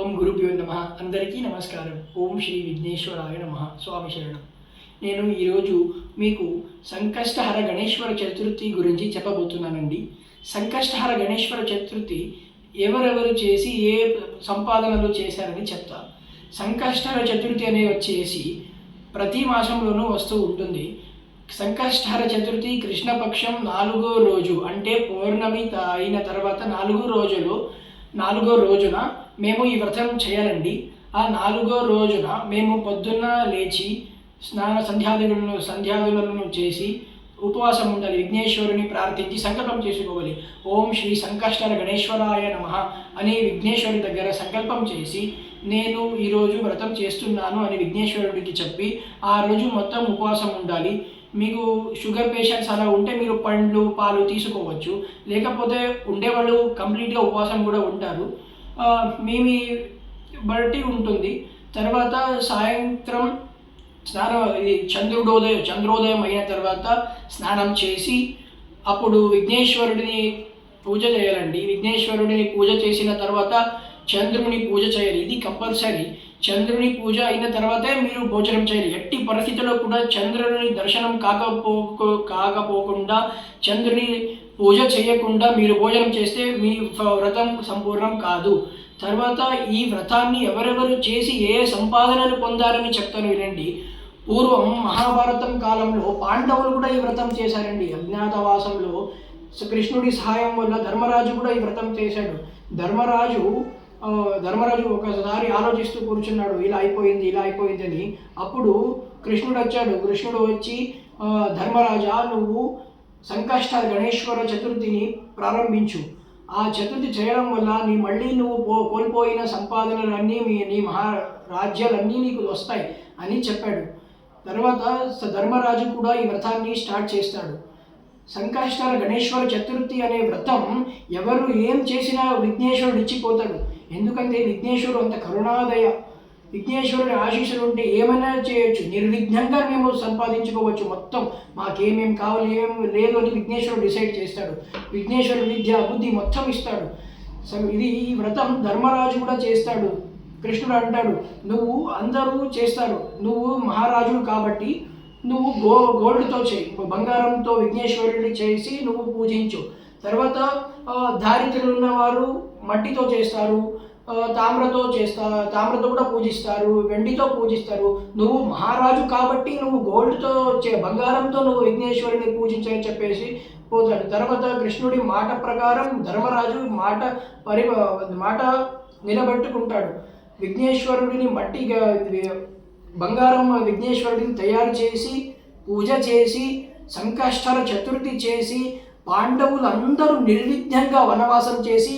ఓం గురుభ్యో నమ. అందరికీ నమస్కారం. ఓం శ్రీ విఘ్నేశ్వరాయ నమ. స్వామి శరణం. నేను ఈరోజు మీకు సంకష్టహర గణేశ్వర చతుర్థి గురించి చెప్పబోతున్నానండి. సంకష్టహర గణేశ్వర చతుర్థి ఎవరెవరు చేసి ఏ సంపాదనలు చేశారని చెప్తాను సంకష్టహర చతుర్థి అనేది వచ్చేసి ప్రతి మాసంలోనూ వస్తూ ఉంటుంది. సంకష్టహర చతుర్థి కృష్ణపక్షం నాలుగో రోజు అంటే పౌర్ణమి అయిన తర్వాత నాలుగో రోజులో నాలుగో రోజున మేము ఈ వ్రతం చేయాలండి. ఆ నాలుగో రోజున మేము పొద్దున్న లేచి స్నాన సంధ్యాదులను సంధ్యాదులను చేసి ఉపవాసం ఉండాలి. విఘ్నేశ్వరుని ప్రార్థించి సంకల్పం చేసుకోవాలి. ఓం శ్రీ సంకష్టర గణేశ్వరాయ నమ అని విఘ్నేశ్వరుడి దగ్గర సంకల్పం చేసి నేను ఈరోజు వ్రతం చేస్తున్నాను అని విఘ్నేశ్వరుడికి చెప్పి ఆ రోజు మొత్తం ఉపవాసం ఉండాలి. మీకు షుగర్ పేషెంట్స్ అలా ఉంటే మీరు పండ్లు పాలు తీసుకోవచ్చు. లేకపోతే ఉండేవాళ్ళు కంప్లీట్గా ఉపవాసం కూడా ఉంటారు. మేము బట్టి ఉంటుంది. తర్వాత సాయంత్రం స్నానం ఇది చంద్రుడోదయం చంద్రోదయం అయిన తర్వాత స్నానం చేసి అప్పుడు విఘ్నేశ్వరుడిని పూజ చేయాలండి. విఘ్నేశ్వరుడిని పూజ చేసిన తర్వాత చంద్రుని పూజ చేయాలి. ఇది కంపల్సరీ. చంద్రుని పూజ అయిన తర్వాతే మీరు భోజనం చేయాలి. ఎట్టి పరిస్థితుల్లో కూడా చంద్రుని దర్శనం కాకపో కాకపోకుండా చంద్రుని పూజ చేయకుండా మీరు భోజనం చేస్తే మీ వ్రతం సంపూర్ణం కాదు. తర్వాత ఈ వ్రతాన్ని ఎవరెవరు చేసి ఏ సంపాదనలు పొందారని చెప్తాను వినండి. పూర్వం మహాభారతం కాలంలో పాండవులు కూడా ఈ వ్రతం చేశారండి. అజ్ఞాతవాసంలో కృష్ణుడి సహాయం వల్ల ధర్మరాజు కూడా ఈ వ్రతం చేశాడు. ధర్మరాజు ధర్మరాజు ఒకసారి ఆలోచిస్తూ కూర్చున్నాడు ఇలా అయిపోయింది ఇలా అయిపోయింది అని. అప్పుడు కృష్ణుడు వచ్చాడు. కృష్ణుడు వచ్చి ధర్మరాజా నువ్వు సంకష్ట గణేశ్వర చతుర్థిని ప్రారంభించు. ఆ చతుర్థి చేయడం వల్ల నీ మళ్ళీ నువ్వు పో కోల్పోయిన సంపాదనలన్నీ మీ నీ మహా రాజ్యాలన్నీ నీకు వస్తాయి అని చెప్పాడు. తర్వాత స- ధర్మరాజు కూడా ఈ వ్రతాన్ని స్టార్ట్ చేస్తాడు. సంకష్టర గణేశ్వర చతుర్థి అనే వ్రతం ఎవరు ఏం చేసినా విఘ్నేశ్వరుడు ఇచ్చిపోతాడు. ఎందుకంటే విఘ్నేశ్వరుడు అంత కరుణాదయ. విఘ్నేశ్వరుని ఆశీస్సులు ఉంటే ఏమైనా చేయొచ్చు. నిర్విఘ్నంగా మేము సంపాదించుకోవచ్చు మొత్తం. మాకేమేం కావాలి ఏం లేదు అని విఘ్నేశ్వరుడు డిసైడ్ చేస్తాడు. విఘ్నేశ్వరుడు విద్య బుద్ధి మొత్తం ఇస్తాడు. సో ఇది ఈ వ్రతం ధర్మరాజు కూడా చేస్తాడు. కృష్ణుడు అంటాడు నువ్వు అందరూ చేస్తారు. నువ్వు మహారాజుడు కాబట్టి నువ్వు గో గోల్డ్తో చేయి. బంగారంతో విఘ్నేశ్వరుడిని చేసి నువ్వు పూజించు. తర్వాత దారిద్రులు ఉన్నవారు మట్టితో చేస్తారు. తామ్రతో చేస్తా తామ్రతో కూడా పూజిస్తారు వెండితో పూజిస్తారు. నువ్వు మహారాజు కాబట్టి నువ్వు గోల్డ్తో చే బంగారంతో నువ్వు విఘ్నేశ్వరుని పూజించని చెప్పేసి పోతాడు. తర్వాత కృష్ణుడి మాట ప్రకారం ధర్మరాజు మాట పరి మాట నిలబెట్టుకుంటాడు. విఘ్నేశ్వరుడిని మట్టిగా బంగారం విఘ్నేశ్వరుడిని తయారు చేసి పూజ చేసి సంకష్టర చతుర్థి చేసి పాండవులు అందరూ నిర్విఘ్నంగా వనవాసం చేసి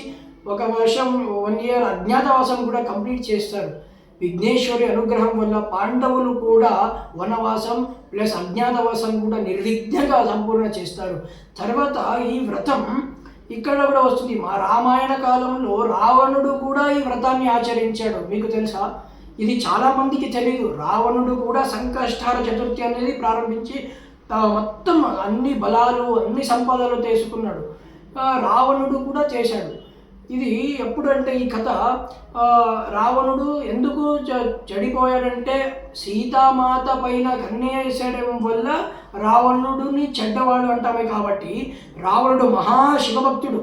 ఒక వర్షం వన్ ఇయర్ అజ్ఞాతవాసం కూడా కంప్లీట్ చేస్తారు. విఘ్నేశ్వరి అనుగ్రహం వల్ల పాండవులు కూడా వనవాసం ప్లస్ అజ్ఞాతవాసం కూడా నిర్విఘ్నంగా సంపూర్ణ చేస్తారు. తర్వాత ఈ వ్రతం ఇక్కడ కూడా వస్తుంది. మా రామాయణ కాలంలో రావణుడు కూడా ఈ వ్రతాన్ని ఆచరించాడు. మీకు తెలుసా? ఇది చాలామందికి తెలియదు. రావణుడు కూడా సంకష్టార చతుర్థి అనేది ప్రారంభించి మొత్తం అన్ని బలాలు అన్ని సంపదలు తీసుకున్నాడు. రావణుడు కూడా చేశాడు. ఇది ఎప్పుడంటే ఈ కథ రావణుడు ఎందుకు చ- చెడిపోయాడంటే సీతామాత పైన కన్నేసడం వల్ల రావణుడిని చెడ్డవాడు అంటామే కాబట్టి రావణుడు మహా శివభక్తుడు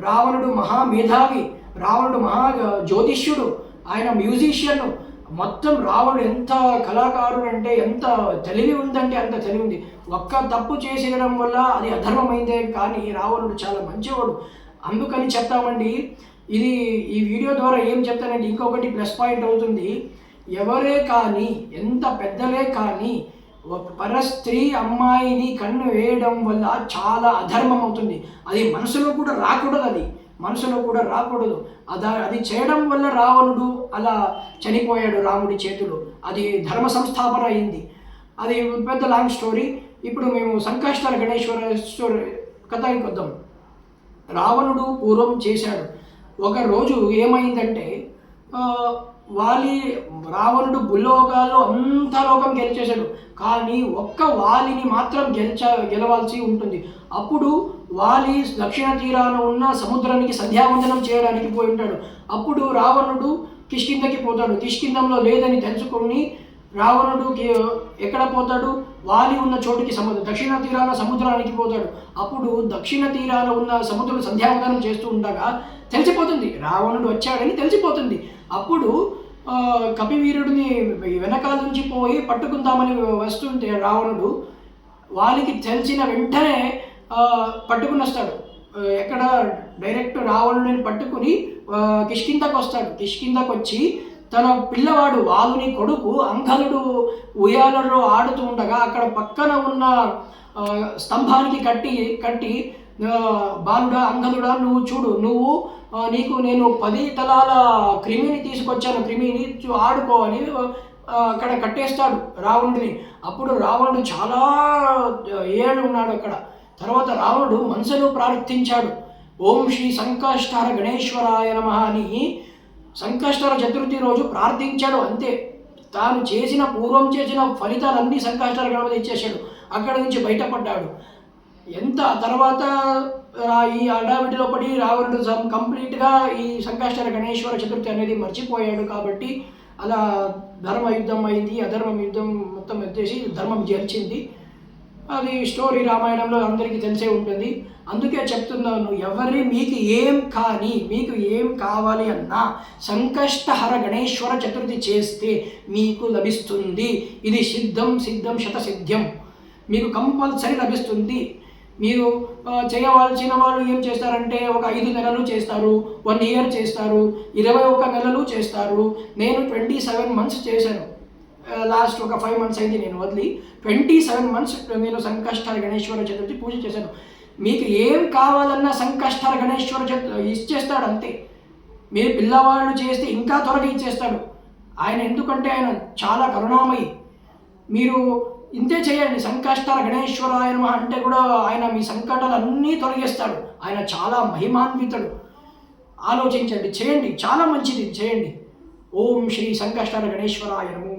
రావణుడు మహామేధావి రావణుడు మహా జ్యోతిష్యుడు ఆయన మ్యూజిషియన్ మొత్తం రావణుడు ఎంత కళాకారుడు అంటే ఎంత తెలివి ఉందంటే అంత తెలివి ఉంది ఒక్క తప్పు చేసేయడం వల్ల అది అధర్మమైందే కానీ రావణుడు చాలా మంచివాడు. అందుకని చెప్తామండి ఇది ఈ వీడియో ద్వారా ఏం చెప్తానండి ఇంకొకటి ప్లస్ పాయింట్ అవుతుంది. ఎవరే కానీ ఎంత పెద్దలే కానీ ఒక పర స్త్రీ అమ్మాయిని కన్ను వేయడం వల్ల చాలా అధర్మం అవుతుంది. అది మనసులో కూడా రాకూడదు అది. మనసులో కూడా రాకూడదు. అదా అది చేయడం వల్ల రావణుడు అలా చనిపోయాడు రాముడి చేతిలో. అది ధర్మ సంస్థాపన అయింది. అది పెద్ద లాంగ్ స్టోరీ ఇప్పుడు మేము సంకష్టాల గణేశ్వర స్టోరీ కథకి వద్దాం రావణుడు పూర్వం చేశాడు. ఒకరోజు ఏమైందంటే వాలి రావణుడు భూలోకాల్లో అంత లోకం గెలిచేశాడు. కానీ ఒక్క వాలిని మాత్రం గెలిచ గెలవాల్సి ఉంటుంది. అప్పుడు వాలి దక్షిణ తీరాన ఉన్న సముద్రానికి సంధ్యావందనం చేయడానికి పోయి ఉంటాడు. అప్పుడు రావణుడు కిష్కిందకి పోతాడు. కిష్కిందంలో లేదని తెలుసుకొని రావణుడు ఎక్కడ పోతాడు? వాలి ఉన్న చోటుకి సముద్రం దక్షిణ తీరాన సముద్రానికి పోతాడు. అప్పుడు దక్షిణ తీరాన ఉన్న సముద్రుడు సంధ్యావందనం చేస్తూ ఉండగా తెలిసిపోతుంది. రావణుడు వచ్చాడని తెలిసిపోతుంది. అప్పుడు కపివీరుడిని వెనకాల నుంచి పోయి పట్టుకుందామని వస్తుంటే రావణుడు వాళ్ళకి తెలిసిన వెంటనే పట్టుకుని వస్తాడు ఎక్కడ డైరెక్ట్ రావణుడిని పట్టుకుని కిష్కిందకు వస్తాడు కిష్కిందకు వచ్చి తన పిల్లవాడు వాలుని కొడుకు అంకలుడు ఉయ్యాలలో ఆడుతూ ఉండగా అక్కడ పక్కన ఉన్న స్తంభానికి కట్టి కట్టి బాలుడా అంగలుడా నువ్వు చూడు నువ్వు నీకు నేను పది తలాల క్రిమిని తీసుకొచ్చాను క్రిమిని చూ- ఆడుకో అని అక్కడ కట్టేస్తాడు రావణుడిని. అప్పుడు రావణుడు చాలా ఏడు ఉన్నాడు అక్కడ. తర్వాత రావణుడు మనసులో ప్రార్థించాడు. ఓం శ్రీ సంకష్టార గణేశ్వరాయ నమ అని సంకష్టర చతుర్థి రోజు ప్రార్థించాడు అంతే. తాను చేసిన పూర్వం చేసిన ఫలితాలన్నీ సంకష్టర గణపతి ఇచ్చేసాడు అక్కడ నుంచి బయటపడ్డాడు. ఎంత తర్వాత ఈ అడావిడిలో పడి రావణుడు కంప్లీట్గా ఈ సంకష్టర గణేశ్వర చతుర్థి అనేది మర్చిపోయాడు కాబట్టి అలా ధర్మ యుద్ధం అయింది అధర్మ యుద్ధం మొత్తం వచ్చేసి ధర్మం గెలిచింది. అది స్టోరీ రామాయణంలో అందరికీ తెలిసే ఉంటుంది. అందుకే చెప్తున్నాను ఎవరి మీకు ఏం కానీ మీకు ఏం కావాలి అన్నా సంకష్టహర గణేశ్వర చతుర్థి చేస్తే మీకు లభిస్తుంది. ఇది సిద్ధం సిద్ధం శతసిద్ధం. మీకు కంపల్సరీ లభిస్తుంది. మీరు చేయవలసిన వాళ్ళు ఏం చేస్తారంటే ఒక ఐదు నెలలు చేస్తారు వన్ ఇయర్ చేస్తారు ఇరవై ఒక్క నెలలు చేస్తారు. నేను ట్వంటీ సెవెన్ మంత్స్ చేశాను. లాస్ట్ ఒక ఫైవ్ మంత్స్ అయింది నేను వదిలి ట్వంటీ సెవెన్ మంత్స్ నేను సంకష్టాల గణేశ్వర చతుర్థి పూజ చేశాను. మీకు ఏం కావాలన్నా సంకష్టాల గణేశ్వర చతుర్థి ఇచ్చేస్తాడు అంతే. మీ పిల్లవాళ్ళు చేస్తే ఇంకా త్వరగా ఇచ్చేస్తాడు. ఆయన ఎందుకంటే ఆయన చాలా కరుణామయి. మీరు ఇంతే చేయండి సంకష్టాల గణేశ్వర ఆయన అంటే కూడా ఆయన మీ సంకటాలు అన్నీ తొలగిస్తాడు. ఆయన చాలా మహిమాన్వితుడు. ఆలోచించండి చేయండి చాలా మంచిది చేయండి. ఓం శ్రీ సంకష్టాల గణేశ్వరాయ నమో